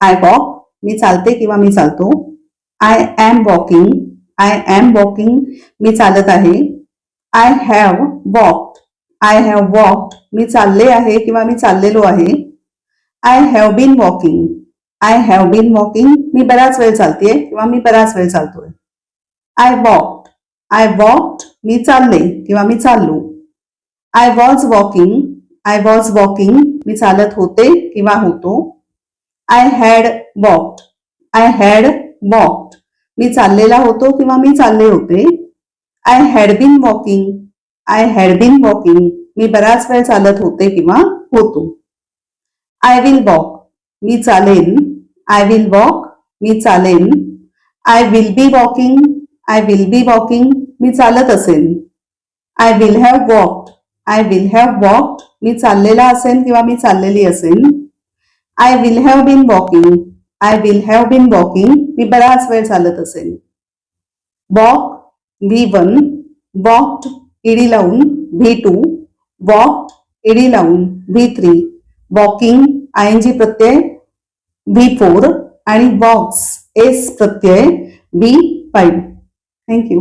I walk me चालते किंवा मी चालतो. I am walking I am walking मी चालत आहे. I have walked I have walked मी चालले आहे किंवा मी चाललेलो आहे. I have been walking I have been walking मी बराच वेळ चालतेय किंवा मी बराच वेळ चालतोय. आय वॉक्ड आय वॉक्ड मी चालले किंवा मी चाललो. I was walking I was walking मी चालत होते किंवा होतो. I had walked I had walked मी चाललेला होतो किंवा मी चालले होते? I had been walking I had been walking मी बराच वेळ चालत होते किंवा होतो. आय विल वॉक मी चालेन. आय विल वॉक मी चालेन. I will be walking I will be walking मी चालत असेन. I will have walked I will have walked मी चाललेला असेन किंवा मी चाललेली असेन? I will have been walking I will have been walking मी बराच वेळ चालत असेल walk V one walked ED लावून व्ही टू वॉक्ड इडी लावून V three walking I N G Pratyaya V four आणि वॉक्स एस प्रत्यय व्ही फाईव्ह थँक्यू